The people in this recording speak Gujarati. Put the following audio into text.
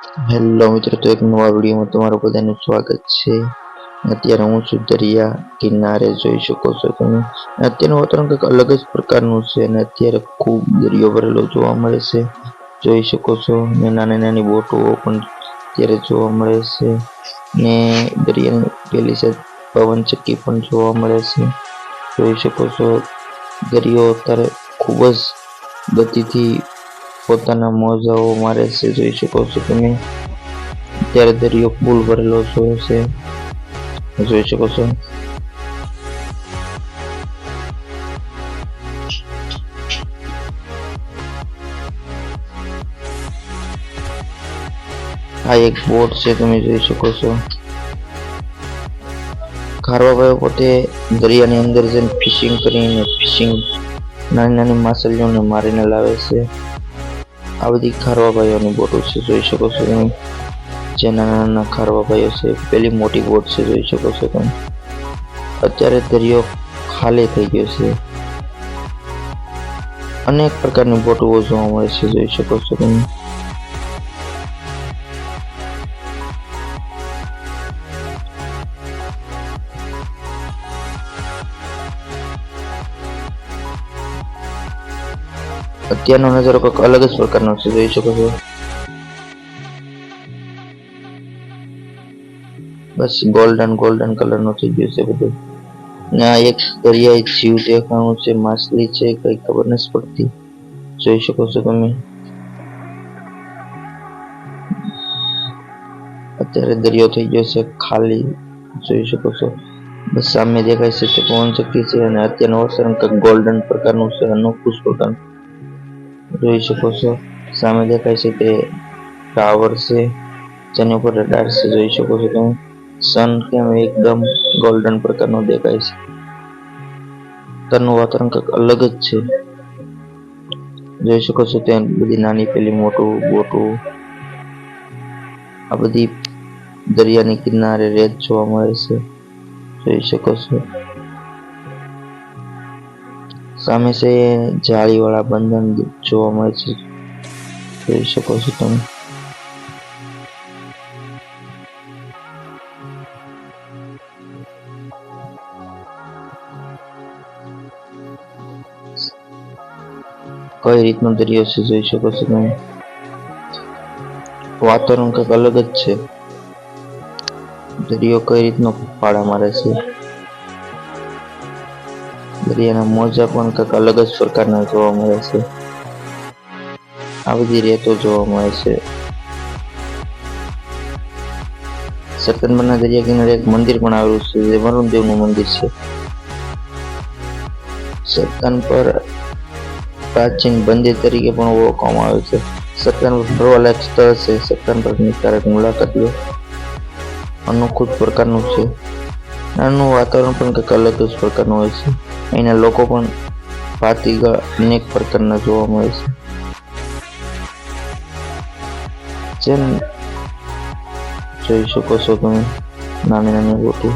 હેલો મિત્રો, તો એક નવા વિડીયોમાં તમારું બધાનું સ્વાગત છે. અત્યારે હું છું દરિયા કિનારે, જોઈ શકો છો તમે. અત્યારનું વાતાવરણ કંઈક અલગ જ પ્રકારનું છે અને અત્યારે ખૂબ દરિયો ભરેલો જોવા મળે છે. જોઈ શકો છો, ને નાની નાની બોટો પણ અત્યારે જોવા મળે છે. ને દરિયાની પેલી સાઈડ પવન પણ જોવા મળે છે. જોઈ શકો છો, દરિયો અત્યારે ખૂબ જ ગતિથી પોતાના મોજાઓ મારે છે જોઈ શકો છો તમે? અત્યારે દરિયો ફૂલ ભરેલો જોયો છે. જોઈ શકો છો. આ એક બોટ છે, તમે જોઈ શકો છો. ખારવાભાઈ પોતે દરિયાની અંદર જઈને ફિશિંગ કરીને ફિશિંગ નાની નાની માછલીઓને મારીને લાવે છે. આ બધી ખારવા ભાઈઓની બોટો છે, જોઈ શકો છો તમે. જે નાના નાના ખારવા ભાઈઓ છે, પેલી મોટી બોટ છે, જોઈ શકો છો તમે. અત્યારે દરિયો ખાલી થઈ ગયો છે. અનેક પ્રકારની બોટો જોવા મળે છે, જોઈ શકો છો તમે. અત્યારનો નજારો કંઈક અલગ જ પ્રકારનો છે જોઈ શકો છો બસ ગોલ્ડન ગોલ્ડન કલરનું થઈ ગયું છે બધું ને આ એક દરિયાઈ જીવ દેખાણું છે માછલી છે કઈ ખબર નથી પડતી જોઈ શકો છો તમે અત્યારે દરિયો થઈ ગયો છે ખાલી જોઈ શકો છો બસ સામે દેખાય છે તે પવન ચક્કી છે અને અત્યારનું વાતાવરણ કંઈક ગોલ્ડન પ્રકારનું છે અનોખું જ પ્રકારનું જોઈ શકો છો. સામે દેખાય છે તે ટાવર છે, જેની ઉપર રડાર છે, જોઈ શકો છો તમે. સન કેમ એકદમ ગોલ્ડન પ્રકારનો દેખાય છે. તરનું વાતાવરણ કંઈક અલગ જ છે. જોઈ શકો છો ત્યાં બધી નાની પેલી મોટું બોટું. આ બધી દરિયાની કિનારે રેત જોવા મળે છે. જોઈ શકો છો. સામે છે જાળીવાળા બંધન જોવા મળે છે. જોઈ શકો છો તમે. કઈ રીતનો દરિયો છે જોઈ શકો છો તમે? વાતાવરણ કંઈક અલગ જ છે. દરિયો કઈ રીતનો ફાળા મારે છે? દરિયાના મોજા પણ કંઈક અલગ જ પ્રકારના જોવા મળે છે. આ બધી રેતો જોવા મળે છે. સરતનબરના દરિયા કિનારે એક મંદિર પણ આવેલું છે, જે વરુણદેવનું મંદિર છે. સરતન પર પ્રાચીન મંદિર તરીકે પણ ઓળખવામાં આવે છે. સત્તાન પર ફરવાલાયક સ્થળ છે. સત્તન પર ક્યારેક મુલાકાત લો. અનોખું પ્રકારનું છે. નાનું વાતાવરણ પણ કંઈક અલગ જ પ્રકારનું હોય છે. અહીંના લોકો પણ ભાતીગળ અનેક પ્રકારના જોવા મળે છે. જેમ જોઈ શકો છો તમે નાની નાની બોટો